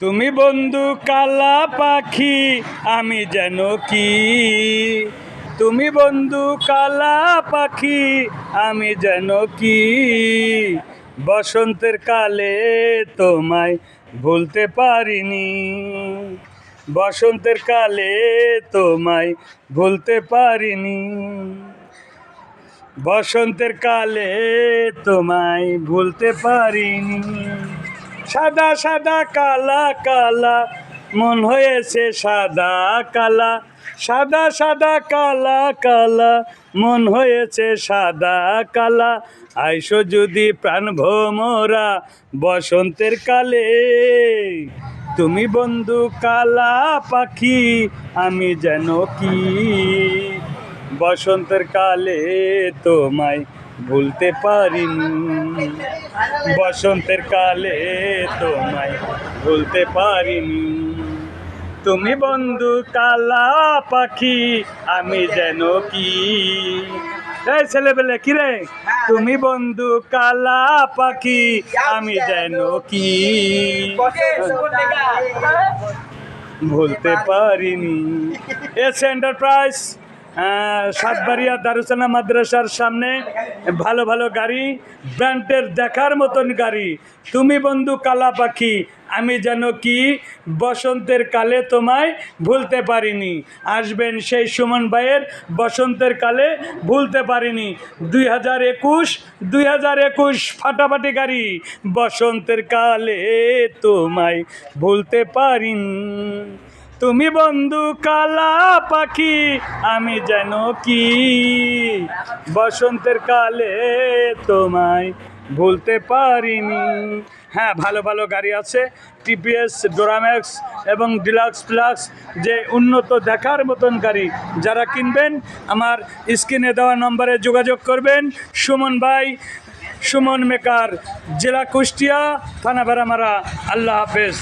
তুমি বন্ধু কালা পাখি, আমি যেন কি? তুমি বন্ধু কালা পাখি, আমি যেন কি? বসন্তের কালে তোমায় ভুলতে পারিনি। বসন্তের কালে তোমায় ভুলতে পারিনি। বসন্তের কালে তোমায় ভুলতে পারিনি। সাদা সাদা, কালা কালা। মন হয়েছে সাদা, কালা। সাদা সাদা, কালা কালা। মন হয়েছে সাদা, কালা। আইসো যদি প্রাণ ভোমরা বসন্তের কালে। তুমি বন্ধু কালা পাখি, আমি যেন কি? বসন্তের কালে তোমায় ভুলতে পারিনি বসন্তের কালে তোমায় ভুলতে পারিনি তুমি বন্ধু কালা পাখি, আমি যেন কি? এই ছেলেবেলে কি রে? তুমি বন্ধু কালা পাখি, আমি যেন কি? ভুলতে পারিনি। এস এন্টারপ্রাইজ সাতবাড়িয়া দারুসানা মাদ্রাসার সামনে ভালো ভালো গাড়ি, ব্র্যান্ডের দেখার মতন গাড়ি। তুমি বন্ধু কালা পাখি, আমি যেন কি বসন্তের কালে তোমায় ভুলতে পারিনি। আসবেন সেই সুমন ভাইয়ের বসন্তের কালে ভুলতে পারিনি। দুই হাজার একুশ, দুই হাজার একুশ ফাটাফাটি গাড়ি, বসন্তের কালে তোমায় ভুলতে পারিনি। তুমি বন্ধু কালা পাখি, আমি যেন কি? বসন্তের কালে তোমায় ভুলতে পারিনি। হ্যাঁ ভালো ভালো গাড়ি আছে। টিপিএস ডোরাম্যাক্স এবং ডিলাক্স প্লাক্স যে উন্নত দেখার মতন গাড়ি। যারা কিনবেন, আমার স্ক্রিনে দেওয়া নম্বরে যোগাযোগ করবেন। সুমন ভাই, সুমন মেকার, জেলা কুষ্টিয়া, থানা বেড়ামারা আল্লাহ হাফেজ।